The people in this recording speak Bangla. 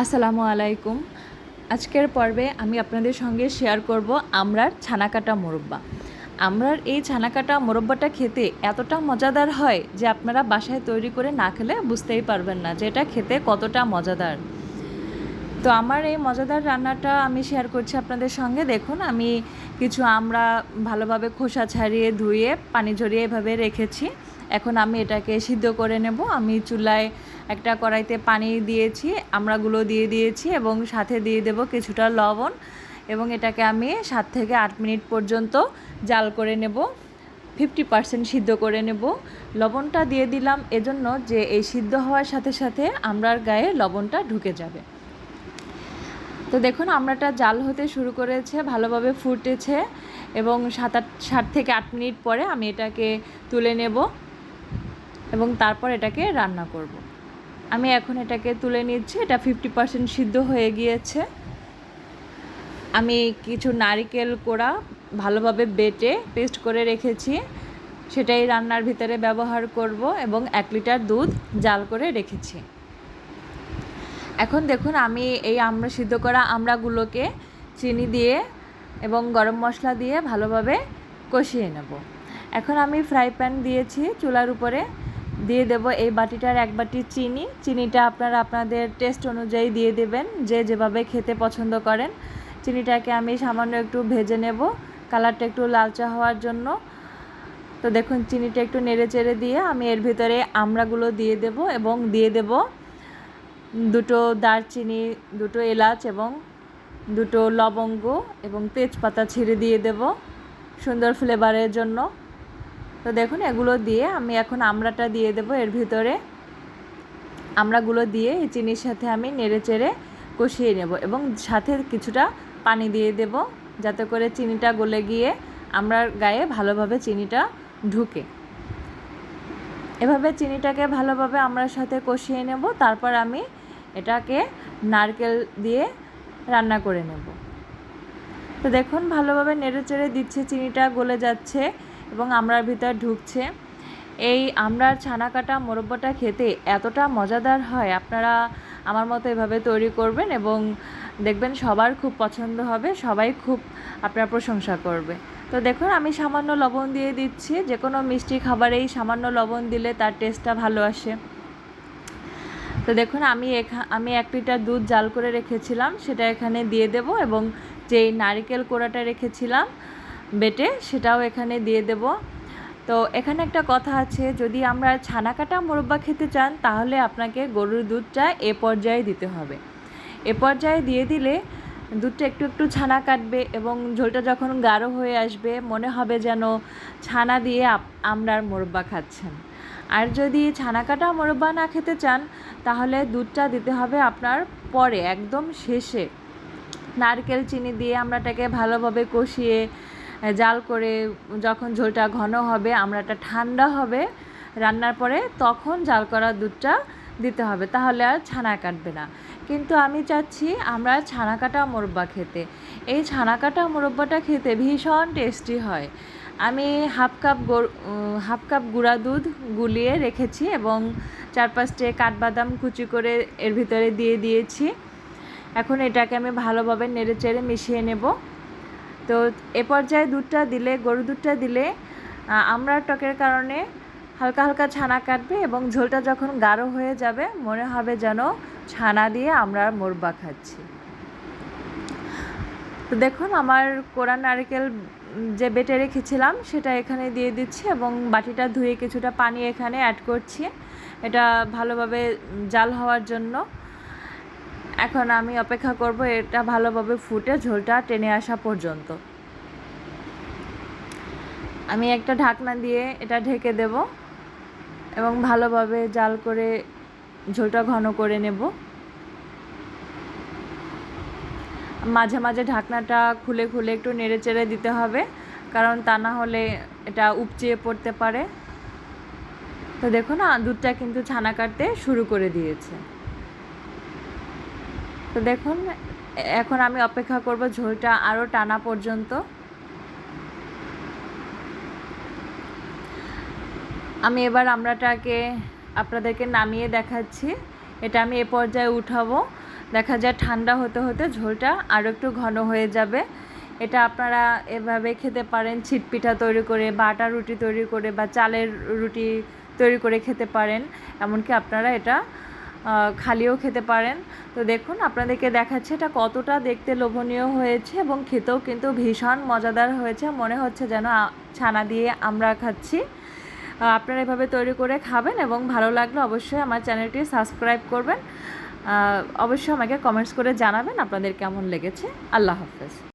আসসালামু আলাইকুম। আজকের পর্বে আমি আপনাদের সঙ্গে শেয়ার করব আমরার ছানাকাটা মোরব্বা। আমরার এই ছানাকাটা মোরব্বাটা খেতে এতটা মজাদার হয় যে আপনারা বাসায় তৈরি করে না খেলে বুঝতেই পারবেন না যে এটা খেতে কতটা মজাদার। তো আমার এই মজাদার রান্নাটা আমি শেয়ার করছি আপনাদের সঙ্গে। দেখুন, আমি কিছু আমরা ভালোভাবে খোসা ছাড়িয়ে ধুয়ে, পানি ঝরিয়ে এভাবে রেখেছি। এখন আমি এটাকে সিদ্ধ করে নেব। আমি চুলায় একটা কড়াইতে পানি দিয়েছি, আমড়াগুলো দিয়ে দিয়েছি এবং সাথে দিয়ে দেব কিছুটা লবণ এবং এটাকে আমি সাত থেকে আট মিনিট পর্যন্ত জাল করে নেব, ফিফটি পার্সেন্ট সিদ্ধ করে নেব লবণটা দিয়ে দিলাম, এজন্য যে এই সিদ্ধ হওয়ার সাথে সাথে আমরার গায়ে লবণটা ঢুকে যাবে তো দেখুন আমরাটা জাল হতে শুরু করেছে, ভালোভাবে ফুটেছে এবং সাত আট, সাত থেকে আট মিনিট পরে আমি এটাকে তুলে নেব এবং তারপর এটাকে রান্না করব। আমি এখন এটাকে তুলে নিচ্ছি, এটা ফিফটি পার্সেন্ট সিদ্ধ হয়ে গিয়েছে। আমি কিছু নারিকেল কোড়া ভালোভাবে বেটে পেস্ট করে রেখেছি। সেটাই রান্নার ভিতরে ব্যবহার করব এবং এক লিটার দুধ জাল করে রেখেছি। এখন দেখুন, আমি এই আমরা সিদ্ধ করা আমড়াগুলোকে চিনি দিয়ে এবং গরম মশলা দিয়ে ভালোভাবে কষিয়ে নেব। এখন আমি ফ্রাই প্যান দিয়েছি চুলার উপরে। দিয়ে দেব এই বাটিটার এক বাটি চিনি। চিনিটা আপনারা আপনাদের টেস্ট অনুযায়ী দিয়ে দেবেন, যে যেভাবে খেতে পছন্দ করেন। চিনিটাকে আমি সামান্য একটু ভেজে নেব, কালারটা একটু লালচা হওয়ার জন্য। তো দেখুন, চিনিটা একটু নেড়ে চেড়ে দিয়ে আমি এর ভিতরে আমড়াগুলো দিয়ে দেব এবং দিয়ে দেব দুটো দারচিনি, দুটো এলাচ এবং দুটো লবঙ্গ এবং তেজপাতা ছিঁড়ে দিয়ে দেব সুন্দর ফ্লেভারের জন্য। তো দেখুন, এগুলো দিয়ে আমি এখন আমড়াটা দিয়ে দেব এর ভিতরে। আমড়াগুলো দিয়ে এই চিনির সাথে আমি নেড়ে চেড়ে কষিয়ে নেব এবং সাথে কিছুটা পানি দিয়ে দেব যাতে করে চিনিটা গলে গিয়ে আমরার গায়ে ভালোভাবে চিনিটা ঢুকে। এভাবে চিনিটাকে ভালোভাবে আমরার সাথে কষিয়ে নেব, তারপর আমি এটাকে নারকেল দিয়ে রান্না করে নেব। তো দেখুন, ভালোভাবে নেড়ে চেড়ে দিচ্ছে, চিনিটা গলে যাচ্ছে। এবং আমরার ভিতর ঢুকছে। এই আমরার ছানা কাটা মোরব্বাটা খেতে এতটা মজাদার হয়, আপনারা আমার মতো এভাবে তৈরি করবেন এবং দেখবেন সবার খুব পছন্দ হবে, সবাই খুব আপনার প্রশংসা করবে। তো দেখুন, আমি সামান্য লবণ দিয়ে দিচ্ছি যে কোনো মিষ্টি খাবারেই সামান্য লবণ দিলে তার টেস্টটা ভালো আসে। তো দেখুন, আমি এখা, আমি এক লিটার দুধ জাল করে রেখেছিলাম, সেটা এখানে দিয়ে দেব এবং যেই নারিকেল কোড়াটা রেখেছিলাম বেটে সেটাও এখানে দিয়ে দেব। তো এখানে একটা কথা আছে, যদি আমরা ছানা কাটা মোরব্বা খেতে চান, তাহলে আপনাকে গরুর দুধটা এ পর্যায়ে দিতে হবে। এ পর্যায়ে দিয়ে দিলে দুধটা একটু একটু ছানা কাটবে এবং ঝোলটা যখন গাঢ় হয়ে আসবে, মনে হবে যেন ছানা দিয়ে আমরার মোরব্বা খাচ্ছেন। আর যদি ছানা কাটা মোরব্বা না খেতে চান, তাহলে দুধটা দিতে হবে আপনার পরে, একদম শেষে। নারকেল চিনি দিয়ে আমরাটাকে ভালোভাবে কষিয়ে জাল করে যখন ঝোলটা ঘন হবে, আমরাটা ঠান্ডা হবে, রান্নার পরে তখন জাল করা দুধটা দিতে হবে। তাহলে আর ছানা কাটবে না। কিন্তু আমি চাচ্ছি আমরা ছানা কাটা মোরব্বা খেতে। এই ছানা কাটা মোরব্বাটা খেতে ভীষণ টেস্টি হয়। আমি হাফ কাপ হাফ কাপ গুঁড়া দুধ গুলিয়ে রেখেছি এবং চার পাঁচটে কাঠবাদাম কুচি করে এর ভিতরে দিয়ে দিয়েছি। এখন এটাকে আমি ভালোভাবে নেড়ে চেড়ে মিশিয়ে নেব। তো এ পর্যায়ে দুধটা দিলে, গরু দুধটা দিলে আমরা টকের কারণে হালকা হালকা ছানা কাটবে এবং ঝোলটা যখন গাঢ় হয়ে যাবে, মনে হবে যেন ছানা দিয়ে আমরা মোরবা খাচ্ছি। তো দেখুন, আমার কোরআন নারকেল যে বেটে রেখেছিলাম, সেটা এখানে দিয়ে দিচ্ছি এবং বাটিটা ধুয়ে কিছুটা পানি এখানে অ্যাড করছি। এটা ভালোভাবে জাল হওয়ার জন্য। এখন আমি অপেক্ষা করব এটা ভালোভাবে ফুটে ঝোলটা টেনে আসা পর্যন্ত। আমি একটা ঢাকনা দিয়ে এটা ঢেকে দেব এবং ভালোভাবে জাল করে ঝোলটা ঘন করে নেব। মাঝে মাঝে ঢাকনাটা খুলে খুলে একটু নেড়ে চেড়ে দিতে হবে, কারণ তা না হলে এটা উপচিয়ে পড়তে পারে। তো দেখো না দুধটা কিন্তু ছানা কাটতে শুরু করে দিয়েছে। তো দেখুন, এখন আমি অপেক্ষা করব ঝোলটা আরও টানা পর্যন্ত। আমি এবার আমরাটাকে আপনাদেরকে নামিয়ে দেখাচ্ছি। এটা আমি এ পর্যায়ে উঠাবো। দেখা যায় ঠান্ডা হতে হতে ঝোলটা আরও একটু ঘন হয়ে যাবে। এটা আপনারা এভাবে খেতে পারেন, ছিটপিঠা তৈরি করে বা আটা রুটি তৈরি করে বা চালের রুটি তৈরি করে খেতে পারেন। এমনকি আপনারা এটা খালিও খেতে পারেন। তো দেখুন, আপনাদেরকে দেখাচ্ছে এটা কতটা দেখতে লোভনীয় হয়েছে এবং খেতেও কিন্তু ভীষণ মজাদার হয়েছে। মনে হচ্ছে যেন ছানা দিয়ে আমরা খাচ্ছি। আপনারা এভাবে তৈরি করে খাবেন এবং ভালো লাগলে অবশ্যই আমার চ্যানেলটি সাবস্ক্রাইব করবেন। অবশ্যই আমাকে কমেন্টস করে জানাবেন আপনাদের কেমন লেগেছে। আল্লাহ হাফেজ।